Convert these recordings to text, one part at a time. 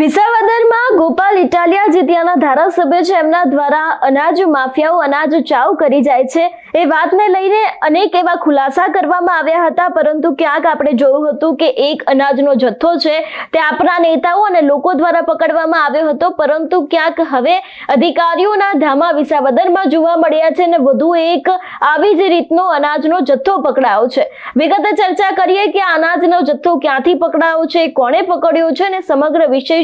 વિસાવદરમાં ગોપાલ ઇટાલિયા જે ત્યાંના ધારાસભ્ય છે. એમના દ્વારા અનાજ માફિયાઓ અનાજ ચાવ કરી જાય છે. એ વાતને લઈને અનેક એવા ખુલાસા કરવામાં આવ્યા હતા. પરંતુ ક્યાંક આપણે જોયું હતું કે એક અનાજનો જથ્થો છે તે આપણા નેતાઓ અને લોકો દ્વારા પકડવામાં આવ્યો હતો. પરંતુ ક્યાંક હવે અધિકારીઓના ધામા વિસાવદરમાં જોવા મળ્યા છે અને વધુ એક આવી જ રીતનો અનાજનો જથ્થો પકડાયો છે. વિગતે ચર્ચા કરીએ કે અનાજનો જથ્થો ક્યાંથી પકડાયો છે? કોણે પકડ્યો છે? અને સમગ્ર વિષય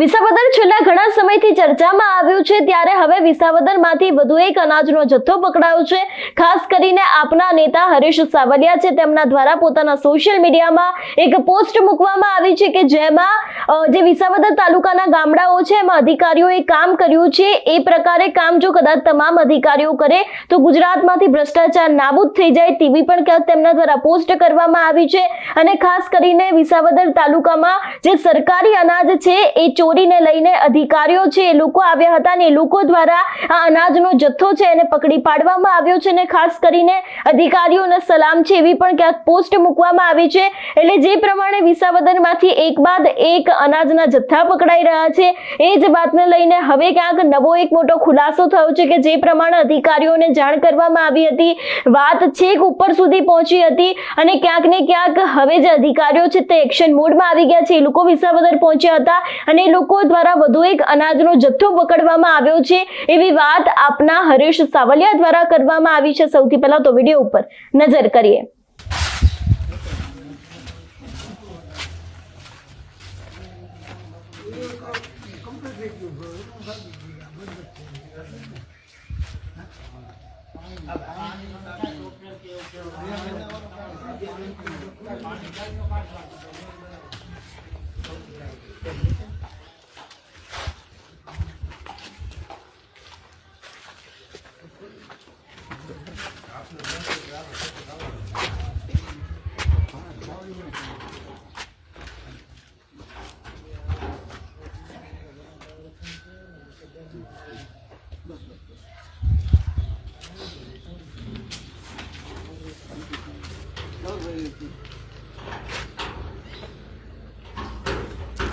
વિસાવદર છેલ્લા ઘણા સમયથી ચર્ચામાં આવ્યું છે, ત્યારે હવે વિસાવદરમાંથી વધુ એક અનાજનો જથ્થો પકડાયો છે. ખાસ કરીને આપના નેતા હરીશ સાવલિયા છે, તેમના દ્વારા પોતાના સોશિયલ મીડિયામાં એક પોસ્ટ મૂકવામાં આવી છે કે જેમાં જે વિસાવદર તાલુકાના ગામડાઓ છે, એમાં અધિકારીઓએ કામ કર્યું છે. એ પ્રકારે કામ જો કદાચ તમામ અધિકારીઓ કરે, તો ગુજરાતમાંથી ભ્રષ્ટાચાર નાબૂદ થઈ જાય તેવી પણ તેમના દ્વારા પોસ્ટ કરવામાં આવી છે. અને ખાસ કરીને વિસાવદર તાલુકામાં જે સરકારી અનાજ છે, એ ચોરીને લઈને અધિકારીઓ છે, એ લોકો આવ્યા હતા અને એ લોકો દ્વારા આ અનાજનો જથ્થો છે એને પકડી પાડવામાં આવ્યો છે અને ખાસ કરીને અધિકારીઓને સલામ છે એવી પણ ક્યાંક પોસ્ટ મૂકવામાં આવી છે. એટલે જે પ્રમાણે વિસાવદરમાંથી એક બાદ એક અનાજના જથ્થા પકડાઈ રહ્યા છે, એ જ વાતને લઈને હવે ક્યાંક નવો એક મોટો ખુલાસો થયો છે કે જે પ્રમાણે અધિકારીઓને જાણ કરવામાં આવી હતી. વાત છેક ઉપર સુધી પહોંચી હતી અને ક્યાંક ને ક્યાંક હવે જે અધિકારીઓ છે તે એક્શન મોડમાં આવી ગયા છે. એ લોકો વિસાવદર પહોંચ્યા હતા અને લોકો દ્વારા વધુ એક અનાજનો જથ્થો પકડવામાં આવ્યો છે એવી વાત આપના હરીશ સાવલિયા દ્વારા કરવામાં આવી છે સૌથી પહેલા તો વીડિયો ઉપર નજર કરીએ.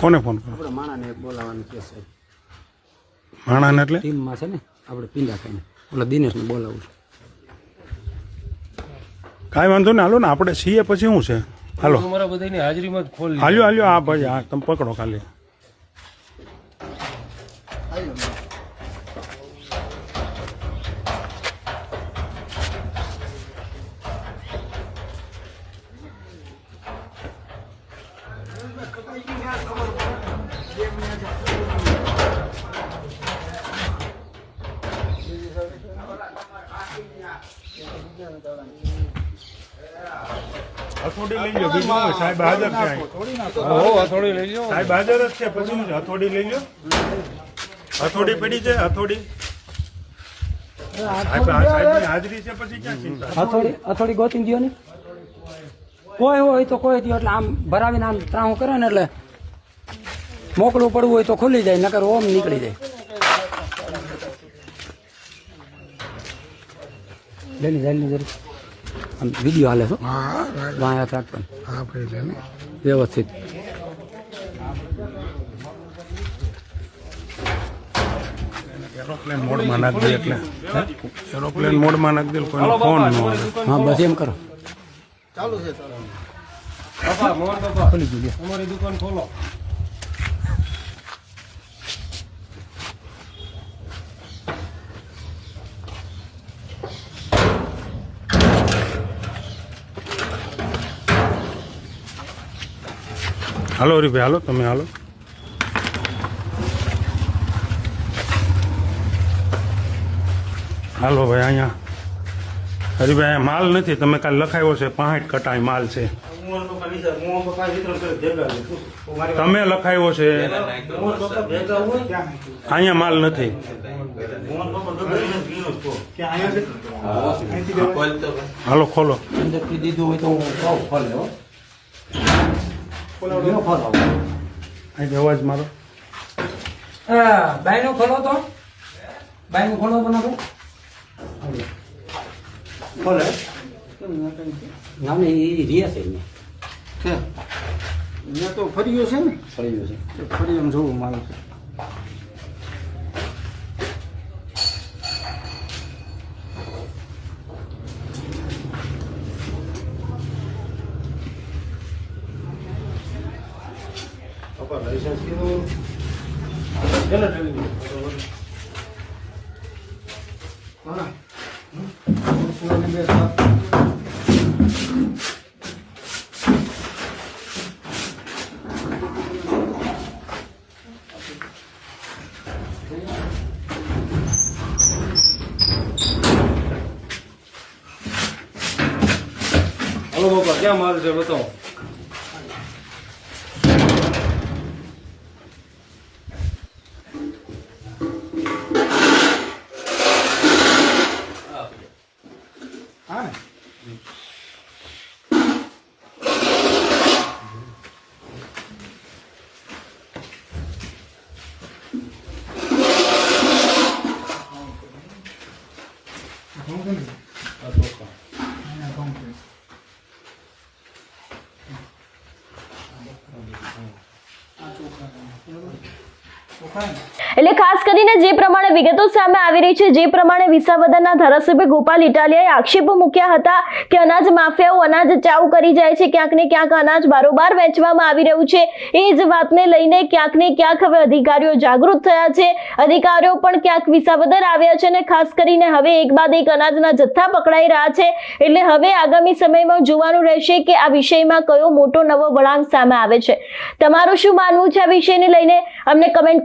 કોને ફોન કરો? આપણે માણાને એક બોલાવવાનું કે છે માણાને એટલે? ટીમમાં છે ને આપણે પીંડા ખાઈને. ઓલા દિનેશને બોલાવું છું. કાંઈ વાંધો ને હાલો ને આપણે છીએ પછી શું છે? હાલો. તમારા બધાની હાજરીમાં જ ખોલ હાલ્યો હાલ્યો હા ભાઈ હા તમે પકડો ખાલી. હથોડી લઈ લો બીજું હોય? સાહેબ હાજર છે હો હથોડી લઈ લો સાહેબ હાજર જ છે પછી શું હથોડી લઈ લો હથોડી પડી છે હથોડી. સાહેબ આ સાહેબની હાજરી છે પછી ક્યાં હથોડી હથોડી ગોતી ગયો ને. કોઈ હોય તો કોઈ દો એટલે આમ ભરાવીને આમ ત્રાહું કરે ને એટલે મોકલું પડવું હોય તો ખુલી જાય નકર ઓમ નીકળી જાય. લેની જાય જરી આમ વીડિયો હાલે છો? વાંય હાથ ને. વ્યવસ્થિત. એરોપ્લેન મોડમાં નાખ દે એટલે. એરોપ્લેન મોડમાં નાખી દે કોઈનો ફોન ન આવે. હા બસ એમ કરો. બાપા મોહન બાપા તમારી દુકાન ખોલો હાલો હરીભાઈ હાલો તમે હાલો હાલો ભાઈ અહીંયા હરીભાઈ, માલ નથી, તમે કાલ લખાયો છે પાંઠ કટાઈ માલ છે. તમે લખાયો છે. અહીંયા માલ નથી. હાલો, ખોલો. અવાજ મારો. બાયનો ખોલો તો. બાયનો ખોલો બનાવો ખોલે ના ના એ રહ્યા છે અહીંયા છે અહીંયા તો ફર્યો છે ને પડી ગયો છે તો ફરી એમ જોવું મારું છે પપ્પા લાયસન્સ કીધું હલો બાપા ક્યાં માલ છે બતાવો? હા. ને એટલે ખાસ કરીને જે પ્રમાણે વિગતો સામે આવી રહી છે, જે પ્રમાણે વિસાવદરના ધારાસભ્ય ગોપાલ ઇટાલિયાએ આક્ષેપો મૂક્યા હતા કે અનાજ માફિયાઓ અનાજ ચાઉ કરી જાય છે, ક્યાંક ને ક્યાંક અનાજ બારોબાર વેચવામાં આવી રહ્યું છે. એ જ વાતને લઈને ક્યાંક ને ક્યાંક હવે અધિકારીઓ જાગૃત થયા છે. અધિકારીઓ પણ ક્યાંક વિસાવદર આવ્યા છે અને ખાસ કરીને હવે એક બાદ એક અનાજના જથ્થા પકડાઈ રહ્યા છે. એટલે હવે આગામી સમયમાં જોવાનું રહેશે કે આ વિષયમાં કયો મોટો નવો વળાંક સામે આવે છે. તમારું શું માનવું છે આ વિષયને લઈને? અમને કમેન્ટ